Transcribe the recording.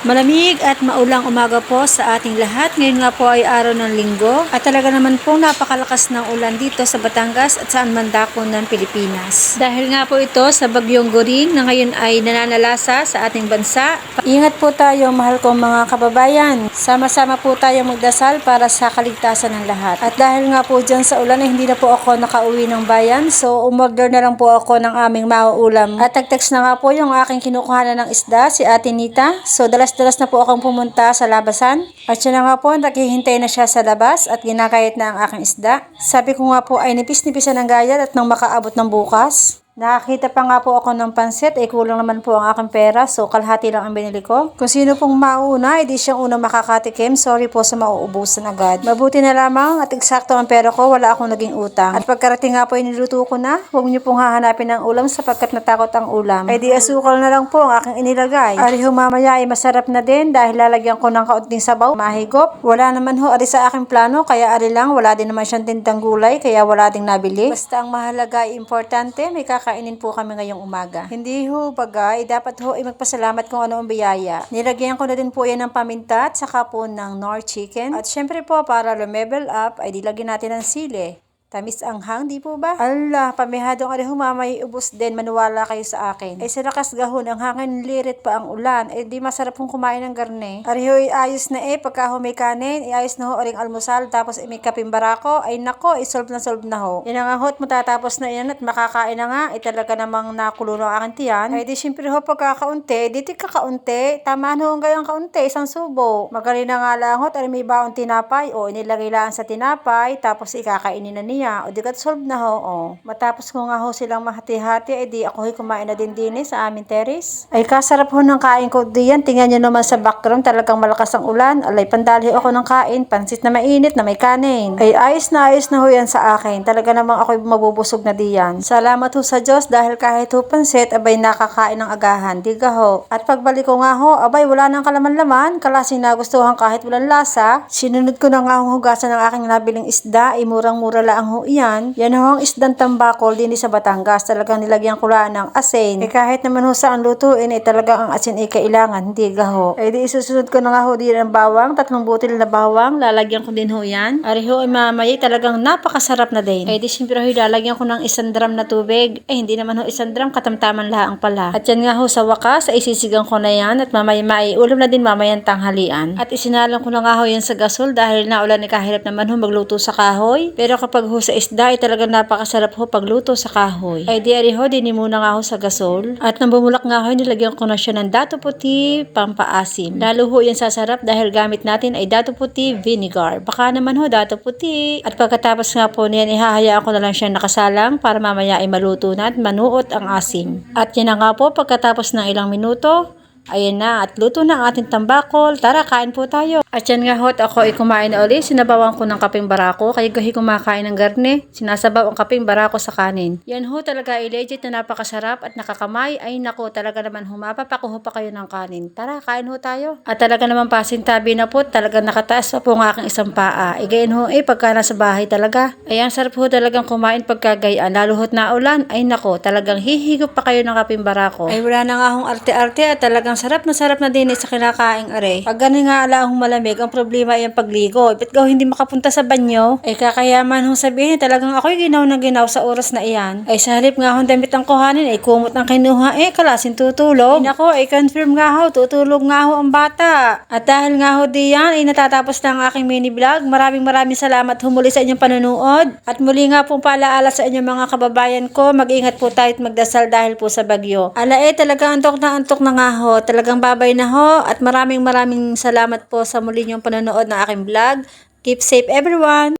Malamig at maulang umaga po sa ating lahat. Ngayon nga po ay araw ng linggo at talaga naman po napakalakas ng ulan dito sa Batangas at saan man dako ng Pilipinas. Dahil nga po ito sa bagyong Goring na ngayon ay nananalasa sa ating bansa. Ingat po tayo mahal kong mga kababayan. Sama-sama po tayo magdasal para sa kaligtasan ng lahat. At dahil nga po dyan sa ulan ay hindi na po ako nakauwi ng bayan so umorder na lang po ako ng aming mauulam. At tag-text na nga po yung aking kinukuhanan ng isda si Ate Nita. So dalas-dalas na po akong pumunta sa labasan. At siya na nga po, naghihintay na siya sa labas at ginakayat na ang aking isda. Sabi ko nga po ay nipis-nipisan ng gayat at nang makaabot ng bukas. Nakakita pa nga po ako ng pansit, eh kulang naman po ang aking pera, so kalahati lang ang binili ko. Kung sino pong mauna, edi siyang unang makakatikim, sorry po sa mauubusan agad. Mabuti na lamang at eksakto ang pera ko, wala akong naging utang. At pagkarating nga po ay niluto ko na, huwag niyo pong hahanapin ng ulam sapagkat natakot ang ulam. Ay di asukal na lang po ang aking inilagay. Ariho mamaya ay masarap na din dahil lalagyan ko ng kaunting sabaw, mahigop. Wala naman ho ari sa aking plano, kaya ari lang, wala din naman siyang tintang gulay, kaya wala ding nabili. Basta ang mahalaga ay importante, may kakainin po kami ngayong umaga. Hindi ho bagay, dapat ho ay magpasalamat kung ano ang biyaya. Nilagyan ko na din po yan ng paminta at saka po ng nor chicken. At syempre po, para lumevel up, ay dilagyan natin ng sili. Tamis ang hang, di po ba? Allah, pamihadong ari humamay ubos din, manuwala kayo sa akin. Ay sa lakas gahon, ang hangin lirit pa ang ulan. Eh di masarap kong kumain ng garne. Ari ho, ayos na eh, pagka ho may kanin, iayos na ho aring almusal, tapos eh, may ay nako, isolve na solve na ho. Yan ang hot, matatapos na yan at makakain na nga, eh talaga namang nakulo ng aking tiyan. Ay di syempre ho, pagkakaunti, di ti kakaunti, tamaan ho ang gayang kaunti, isang subo. Magaling na nga lang hot, ari may baon tinapay, o inilagay lang sa tinapay, tapos ikakainin na niya niya. O di solve na ho. O. Matapos ko nga ho silang mahati-hati, eh di ako ho'y kumain na din din eh, sa aming terrace. Ay kasarap ho ng kain ko diyan. Tingnan nyo naman sa background, talagang malakas ang ulan. Alay, pandali ako ng kain. Pansit na mainit na may kanin. Ay ayos na ayos na ho yan sa akin. Talaga namang ako'y mabubusog na diyan. Salamat ho sa Diyos dahil kahit ho pansit, abay nakakain ng agahan. Diga ho. At pagbalik ko nga ho, abay wala nang kalaman-laman. Kalasing nagustuhan kahit walang lasa. Sinunod ko na nga ho hugasan ng aking nabiling isda. Ay murang-mura lang ho iyan. Yan ho ang isdang tambakol din sa Batangas. Talagang nilagyan ko lang ng asin. Eh kahit naman ho saan lutuin, eh talagang ang asin ay kailangan. Hindi gaho. Eh di isusunod ko na nga ho din ang bawang. Tatlong butil na bawang. Lalagyan ko din ho yan. Ari ho ay mamaya talagang napakasarap na din. Eh di siyempre ho lalagyan ko ng isang drum na tubig. Eh hindi naman ho isang drum katamtaman laang pala. At yan nga ho sa wakas ay isisigang ko na yan at mamaya mai ulam na din mamayang tanghalian. At isinalang ko na nga ho yan sa gasol dahil naulan ni kahirap naman ho magluto sa kahoy. Pero kapag ho sa isda ay talagang napakasarap ho pagluto sa kahoy. Ay di ari ho, dini muna nga ho sa gasol. At nang bumulak nga ho, nilagyan ko na siya ng dato puti, pampaasim. Lalo ho yan sasarap dahil gamit natin ay dato puti vinegar. Baka naman ho, dato puti. At pagkatapos nga po niyan, ihahayaan ko na lang siya nakasalang para mamaya ay maluto na at manuot ang asim. At yan na nga po, pagkatapos ng ilang minuto, Ayan na, at luto na ang ating tambakol. Tara, kain po tayo. At yan nga hot, ako ay kumain na uli. Sinabawan ko ng kaping barako. Kaya gahi kumakain ng garne. Sinasabaw ang kaping barako sa kanin. Yan ho talaga ay legit na napakasarap at nakakamay. Ay nako, talaga naman humapapakuho pa kayo ng kanin. Tara, kain ho tayo. At talaga naman pasintabi na po, talaga nakataas pa po ang aking isang paa. Igayin ho, eh, pagka nasa bahay talaga. Ayan, sarap ho talagang kumain pagkagayaan. Lalo ho't na ulan. Ay nako, talagang hihigop pa kayo ng kaping barako. Ay wala na nga akong arte-arte at talagang sarap na sarap na din eh sa kinakaing are. Pag ganun nga ala akong malamig, ang problema ay ang pagligo. Ba't gaw hindi makapunta sa banyo? Ay kakayaman hong sabihin, talagang ako'y ginaw na ginaw sa oras na iyan. Ay sa halip nga hong damit ang kuhanin, ay kumot ang kinuha, eh kalasin tutulog. Ay nako, ay confirm nga ho, tutulog nga ho ang bata. At dahil nga ho diyan, ay natatapos na ang aking mini vlog. Maraming maraming salamat humuli sa inyong panonood. At muli nga pong paalaala sa inyong mga kababayan ko, mag-ingat po tayo at magdasal dahil po sa bagyo. Ala eh, talaga antok na antok na nga ho. Talagang babay na ho. At maraming maraming salamat po sa muli niyong panonood ng aking vlog. Keep safe everyone!